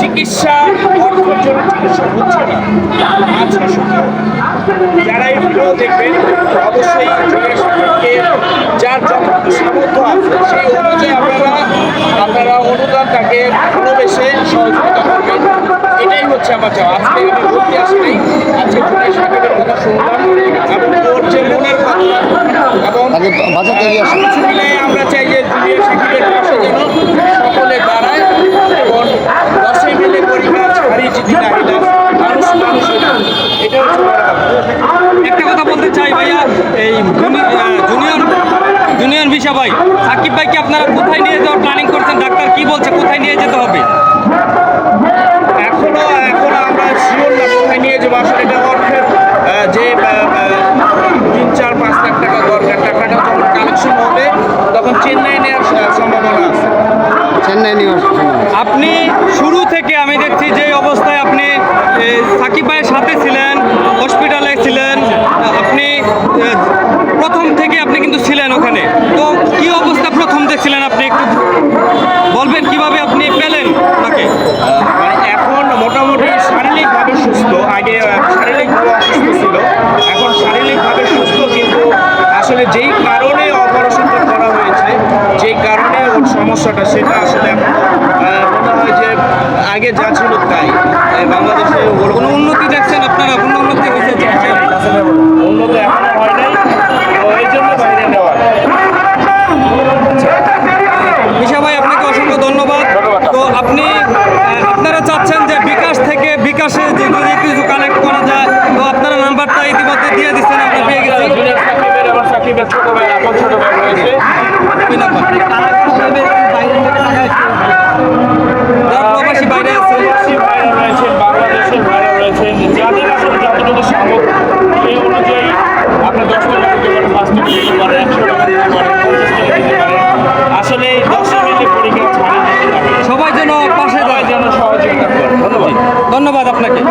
চিকিৎসা অর্থের জন্য চিকিৎসা হচ্ছে না। সুযোগ যারা এই ভিডিও দেখবেন অবশ্যই জয়ের সাহেবকে যার সামর্থ্য আছে সেই অনুযায়ী আপনারা আপনারা অনুদান তাকে ভালোবেসে সহযোগিতা করবেন। এটাই হচ্ছে আমার চাওয়া। আজকে আমি বলতে আসিনি আজকে জয়ের সাহেবের কথা শুনলাম। এবং ওর যে মনের কথা এবং আমরা চাই যে জুনিয়র সাকিবের জুনিয়র জুনিয়র ভিসা ভাই সাকিব ভাইকে আপনারা কোথায় নিয়ে যাওয়ার প্ল্যানিং করছেন? ডাক্তার কি বলছে? কোথায় নিয়ে যেতে হবে? এখনও এখনও আমরা শিওর না কোথায় নিয়ে যাব। আসলে এটা অর্থের যে তিন চার পাঁচ লাখ টাকা দরকার টাকাটা যখন কালেকশন হবে তখন চেন্নাই নেওয়ার সম্ভাবনা আছে। চেন্নাই নিয়ে আসুন আপনি শুরু থেকে আমি দেখছি যে অবস্থায় আপনি সাকিব ভাইয়ের সাথে ছিলেন হসপিটালে ছিলেন আপনি এ, প্রথম থেকে আপনি কিন্তু ছিলেন ওখানে। তো কি অবস্থা প্রথম দেখছিলেন আপনি একটু? বলবেন কীভাবে আপনি পেলেন তাকে? এখন মোটামুটি শারীরিকভাবে সুস্থ। আগে শারীরিকভাবে অসুস্থ ছিল। এখন শারীরিকভাবে সুস্থ কিন্তু আসলে যেই কারণে অপারেশনটা করা হয়েছে যেই কারণে ওর সমস্যাটা সেটা আসলে মনে হয় যে আগে যা ছিল তাই। বাংলাদেশে ওর কোনো উন্নতি দেখছেন আপনারা কোনো উন্নতি হয়েছে চিকিৎসায়? উন্নত এখনও হয় নাই তো এই জন্য বাইরে নেওয়া মিশা ভাই আপনাকে অসংখ্য ধন্যবাদ তো আপনি আহ, আপনারা চাচ্ছেন যে বিকাশ থেকে বিকাশে যে যদি কিছু কালেক্ট করা যায় তো আপনারা নাম্বারটা ইতিমধ্যে দিয়ে দিচ্ছেন আমরা পেয়ে গেছি। রয়েছে। প্রবাসী বাইরে আছে। বাংলাদেশের ভাইরা রয়েছেন। যাদের আসলে যতটুকু সামর্থ্য আপনাকে